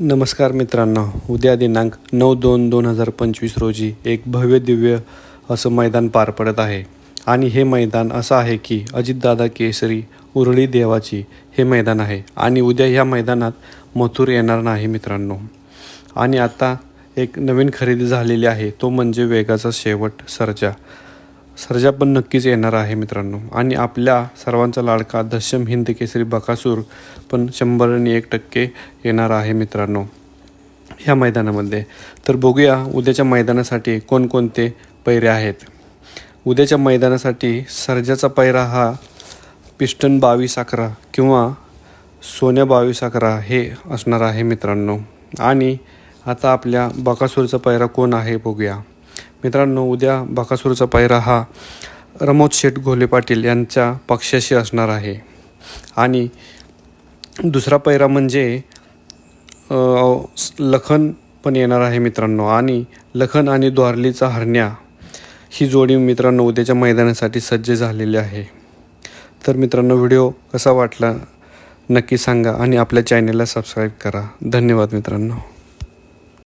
नमस्कार मित्रांनो. उद्या दिनांक नऊ दोन दोन हजार पंचवीस रोजी एक भव्य दिव्य असं मैदान पार पडत आहे. आणि हे मैदान असं आहे की अजितदादा केसरी उरळी देवाची हे मैदान आहे. आणि उद्या ह्या मैदानात मथुर येणार नाही मित्रांनो. आणि आता एक नवीन खरेदी झालेली आहे. तो म्हणजे वेगाचा शेवट सर्जा. सर्जा पण नक्कीच येणार आहे मित्रांनो. आणि आपल्या सर्वांचा लाडका दशम हिंद केसरी बकासूर पण शंभर आणि एक टक्के येणार आहे मित्रांनो ह्या मैदानामध्ये. तर बघूया उद्याच्या मैदानासाठी कोणकोणते पैरे आहेत. उद्याच्या मैदानासाठी सर्जाचा पैरा हा पिस्टन बावीस अकरा किंवा सोन्या बावीस अकरा हे असणार आहे मित्रांनो. आणि आता आपल्या बकासूरचा पैरा कोण आहे बघूया. मित्रांनो उद्या बाकासूरचा पायरा हा रमोद शेठ घोले पाटील यांच्या पक्षाशी असणार आहे. आणि दुसरा पैरा म्हणजे लखन पण येणार आहे मित्रांनो. आणि लखन आणि द्वारलीचा हरण्या ही जोडी मित्रांनो उद्याच्या मैदानासाठी सज्ज झालेली आहे. तर मित्रांनो व्हिडिओ कसा वाटला नक्की सांगा आणि आपल्या चॅनेलला सबस्क्राईब करा. धन्यवाद मित्रांनो.